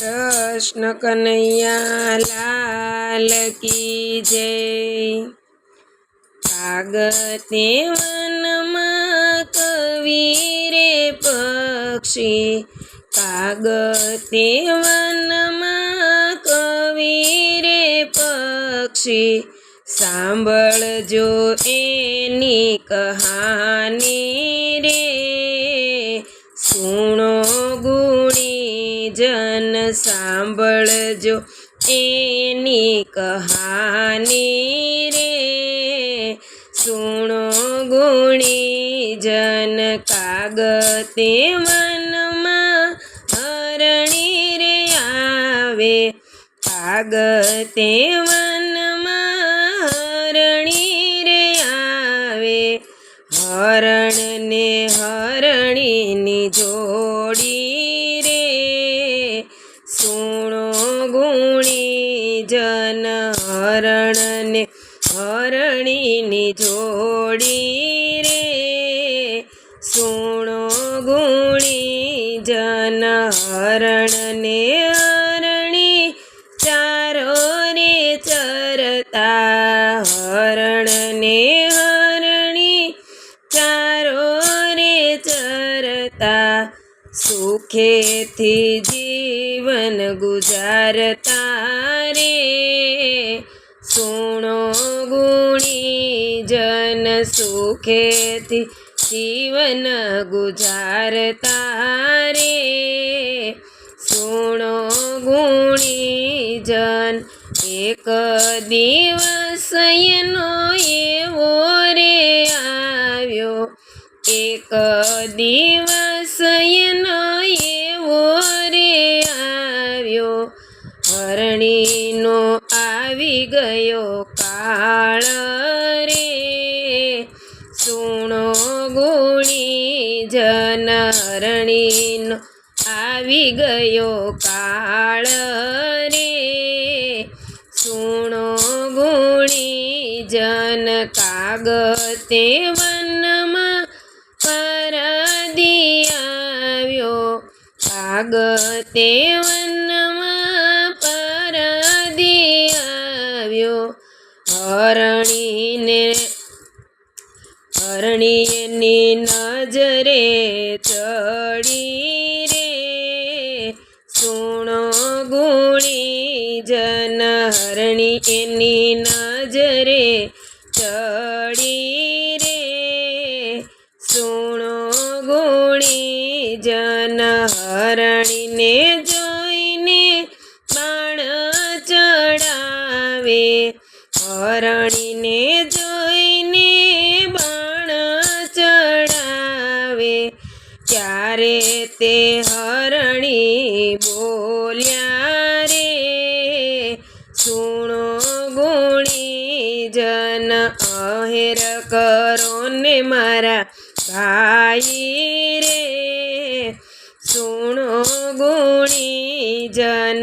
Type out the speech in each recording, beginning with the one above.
કૃષ્ણ કનૈયા લાલ કી જય કાગતે વનમાં કવિરે પક્ષી. કાગતે વનમાં કવિરે પક્ષી. સાંભળજો એની કહાની રે. સુણો સાંભળજો એની કહાની રે. સુણો ગુણી જન કાગતે મનમાં હરણી રે આવે. કાગતે મનમાં હરણી રે આવે. હરણ ને હરણીની જોડી સુણો ગુણી જન હરણને હરણીની જોડી રે. સુણો ગુણી જન હરણ સુખેથી જીવન ગુજારતા રે સુણો ગુણી જન સુખેથી જીવન ગુજારતા રે સુણો ગુણી જન એક દિવસ એનો એવો રે આવ્યો. એક દિવસ એનો આવ્યો. હરણીનો આવી ગયો કાળ રે. સુણો ગુણી જન હરણીનો આવી ગયો કાળ રે. સુણો ગુણી જન કાગતે કાગતે વનમાં પરદી આવ્યો હરણીને હરણીની નજરે ચડી રે. સુણો ગુણી જન હરણી એની નજરે ચડી હરણીને જોઈને બાણ ચડાવે. હરણીને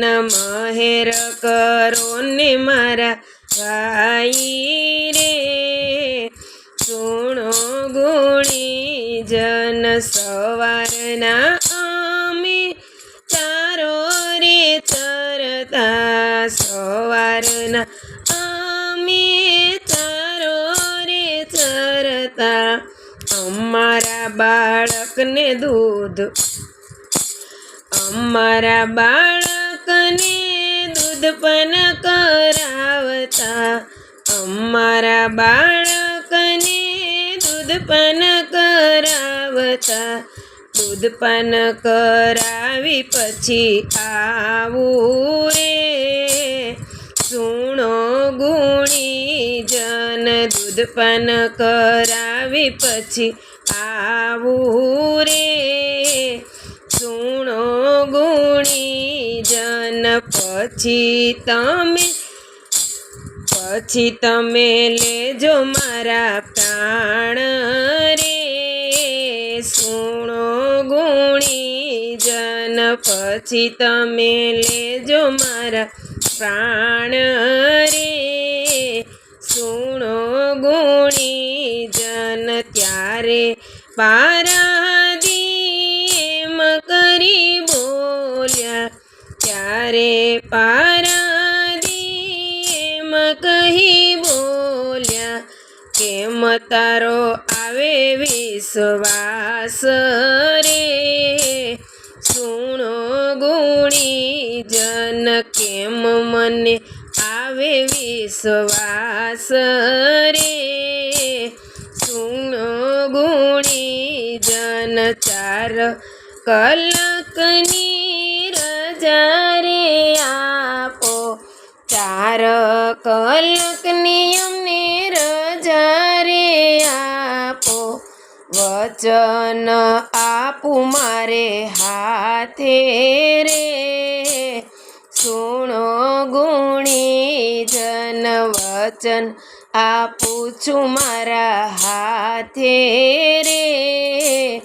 મહેર કરો ને મારા ભાઈ રે. સુણો ગુણી જન સવારના અમે ચારો રે તરતા સવારના અમે ચારો રે તરતા અમારા બાળકને દૂધ, અમારા બાળકને દૂધ પણ કરાવતા. અમારા બાળકને દૂધ પણ કરાવતા. દૂધ પાન કરાવી પછી આવું રે. સુણો ગુણી જન દૂધ પાન કરાવી પછી આવું રે. સુણો ગુણી જન પછી તમે પછી તમે લેજો મારા પ્રાણ રે. સુણો ગુણી જન પછી તમે લેજો મારા પ્રાણ રે. સુણો ગુણી જન ત્યારે પારાદી કરી પારાદી એમ કહી બોલ્યા કેમ તારો આવે વિશ્વાસ રે. સુણો ગુણી જન કેમ મને આવે વિશ્વાસ રે? સુણો ગુણી જન ચાર કલકની રજા રે આપો. ચાર કલાકની અમને રજા રે આપો. વચન આપું મારે હાથે રે. સુણો ગુણી જન વચન આપું છું મારા હાથે રે.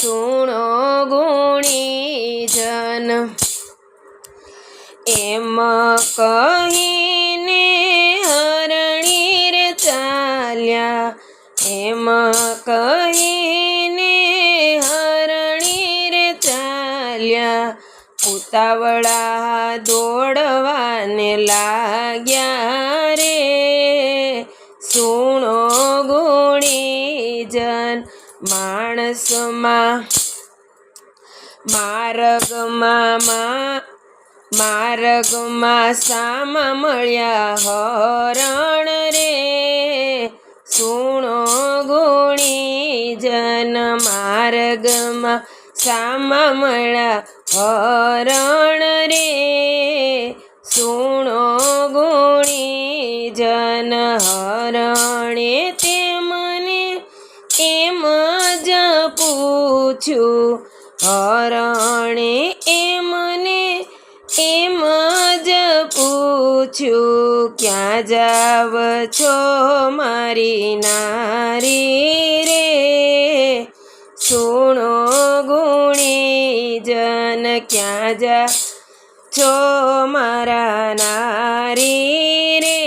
સુણો ગુણી જન એમ કહીને હરણી રે ચાલ્યા. એમ કહીને હરણી રે ચાલ્યા. ઉતાવળા દોડવાને લાગ્યા રે. સુણો ગુણી જન માણસમાં, માર્ગમાં માર્ગમાં સામા મળ્યા હરણ રે. સુણો ગુણી જન માર્ગમાં સામા મળ્યા હરણ રે. સુણો ગુણી જન હરણે તે મને એમ જ પૂછ્યું, હરણે એ એમ જ પૂછ્યું ક્યાં જાવ છો મારી નારી રે? સુણો ગુણી જન ક્યાં જા છો મારા નારી રે?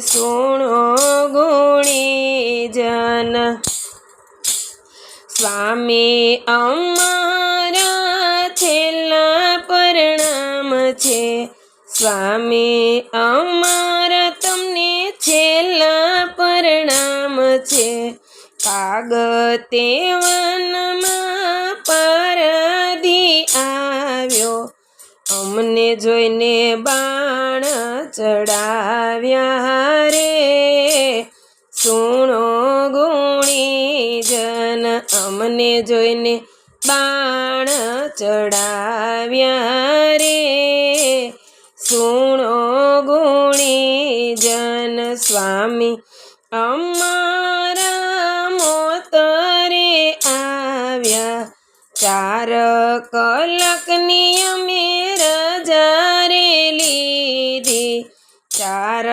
સુણો ગુણી જન સ્વામી અમારા છે? સ્વામી, અમારા તમને છેલ્લા પરણામ છે. કાગતે વનમાં પારધી આવ્યો. અમને જોઈને બાણ ચડાવ્યા રે. સુણો ગુણી જન, અમને જોઈને બાણ ચડાવ્યા રે. સુણો ગુણી જન સ્વામી, અમારા મોતરે આવ્યા. ચાર કલાકની નિયમે રજા રે લીધી. ચાર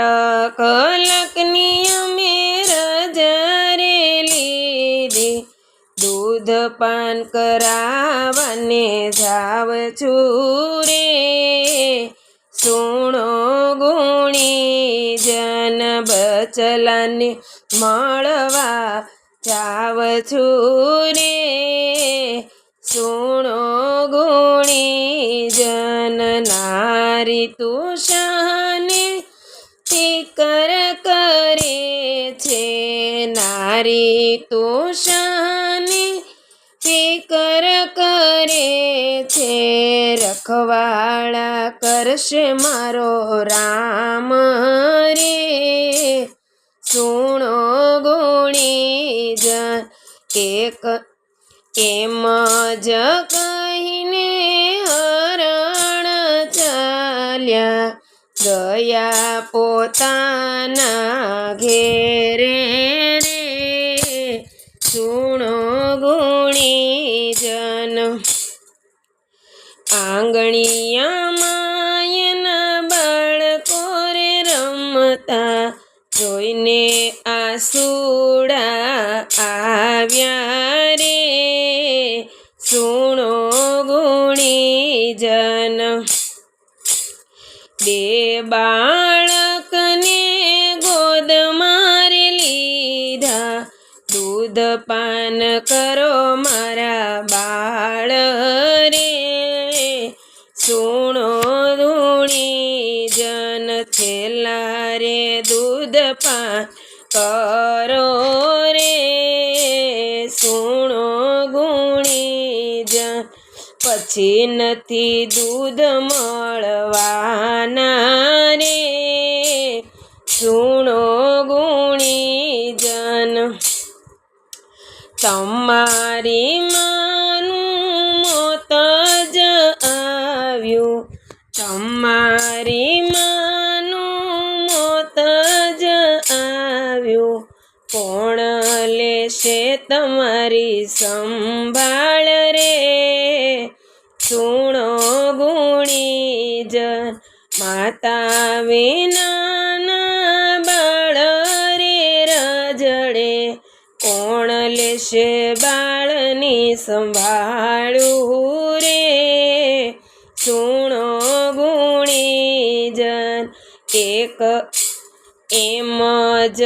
કલાકની નિયમે રજા દૂધ પાન કરાવને જાવ છું રે સુણો ગુણી જન બચલાને મળવા જાવ છું રે સુણો ગુણી જન નારી તુષાને ટીકર કરે છે નારી તુષાને. ફિકર કરે છે રખવાળા કરશે મારો રામ રે. સુણો ગુણી જ એક એમ જ કહીને હરણ ચાલ્યા ગયા પોતાના ઘેરે. આસુડા આવ્યા રે. સુણો ગુણી જન બે બાળકને ગોદ મારી લીધા. દૂધ પાન કરો મારા બાળ રે. સુણો ધૂણી જન છેલ્લા રે દૂધ પાન કરો રે? સુણો ગુણી જન પછી નથી દૂધ મળવાના રે. સુણો ગુણી જન તમારી લેશે તમારી સંભાળ રે. સુણો ગુણી જન માતા વિનાના બાળ રે રજડે. કોણ લેશે બાળની સંભાળું રે સુણો ગુણી જન એક એમ જ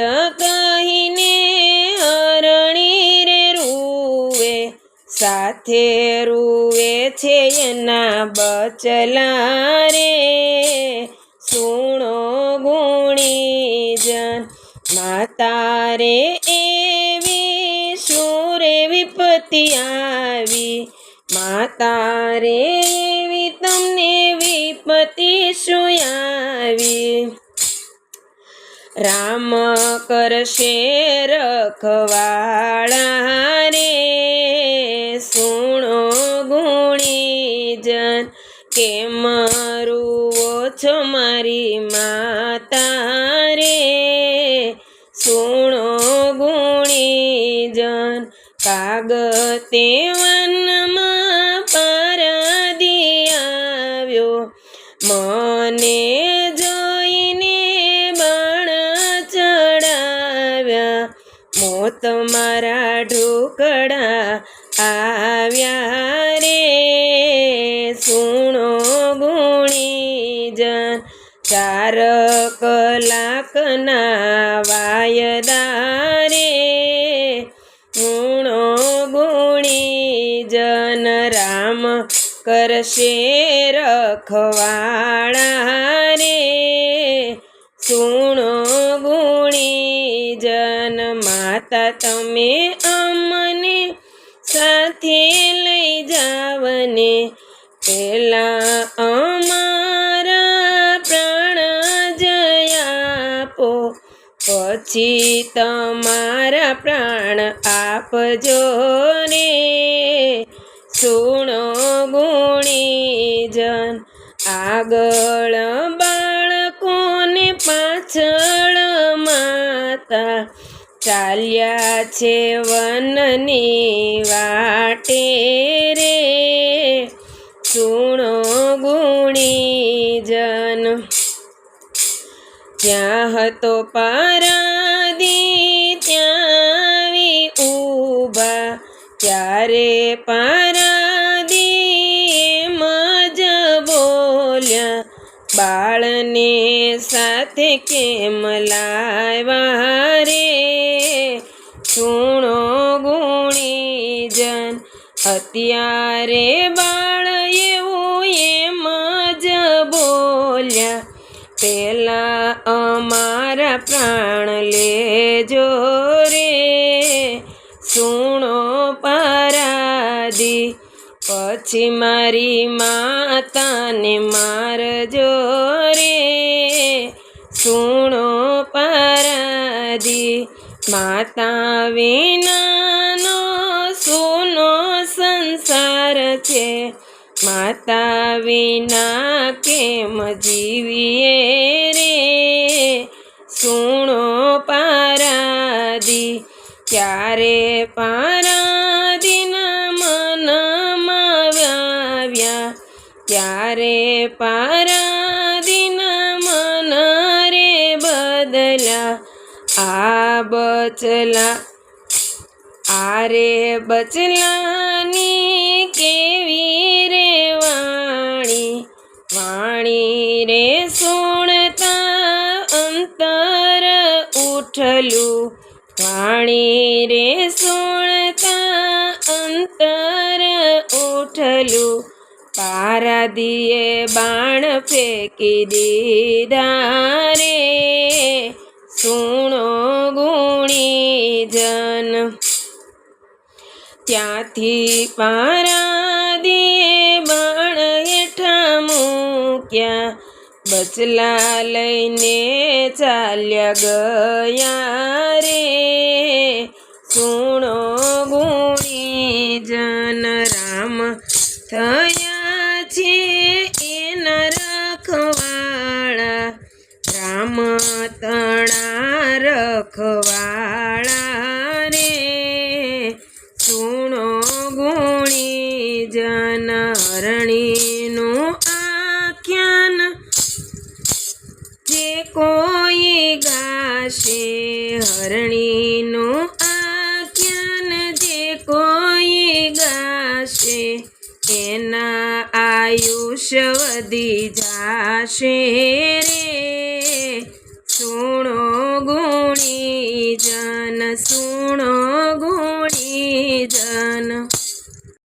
સાથે રૂવે છે એના બચલા રે સુણો ગુણી જન માતા રે એવી સુરે વિપત્તિ આવી. માતા રે એવી તમને વિપત્તિ શું આવી રામ કરશે રખવાળા રે. સુણો ગુણી જન કે મારું છો મારી માતા રે. સુણો ગુણી જન કાગતે વનમાં પારદી મને જોઈને બાણ ચડાવ્યા. મોત મારા ઢોકડા આવ્યા રે સુણો ગુણીજન, ચાર કલાકના વાયદા રે ગુણો ગુણીજન, રામ કરશે રખવાળા રે સુણો ગુણીજન, માતા તમે પછી તમારા પ્રાણ આપજો ને. સુણો ગુણી જન આગળ બાળકોને પાછળ માતા. ચાલ્યા છે વનની વાટે રે. સુણો ગુણી જન ત્યાં હતો પારાદી ઊભા ત્યારે પારાદી મજ બોલ્યા. બાળને સાથે કેમ લાવ્યા રે? ચૂણો ગુણી જન અત્યારે બાળ એવું એમ જ બોલ્યા. પેલા અમારા પ્રાણ લેજો. પછી મારી માતાને મારજો રે. સુણો પરાદી, માતા વિનાનો સુનો સંસાર છે. માતા વિના કેમ જીવીએ રે? સુણો પારાદી, ક્યારે પારાદીના ક્યારે દિન મન રે બદલા આ બચલા આરે બચલાની કેવી ફેંકી દીધા રે સુણો ગુણી જન. ત્યાંથી દે બાણ હેઠા મૂક્યા. બચલા લઈને ચાલ્યા ગયા રે. સુણો જન હરણીનું આખ્યાન જે કોઈ ગાશે હરણીનું આખ્યાન જે કોઈ ગાશે એના આયુષ્ય વધી જાશે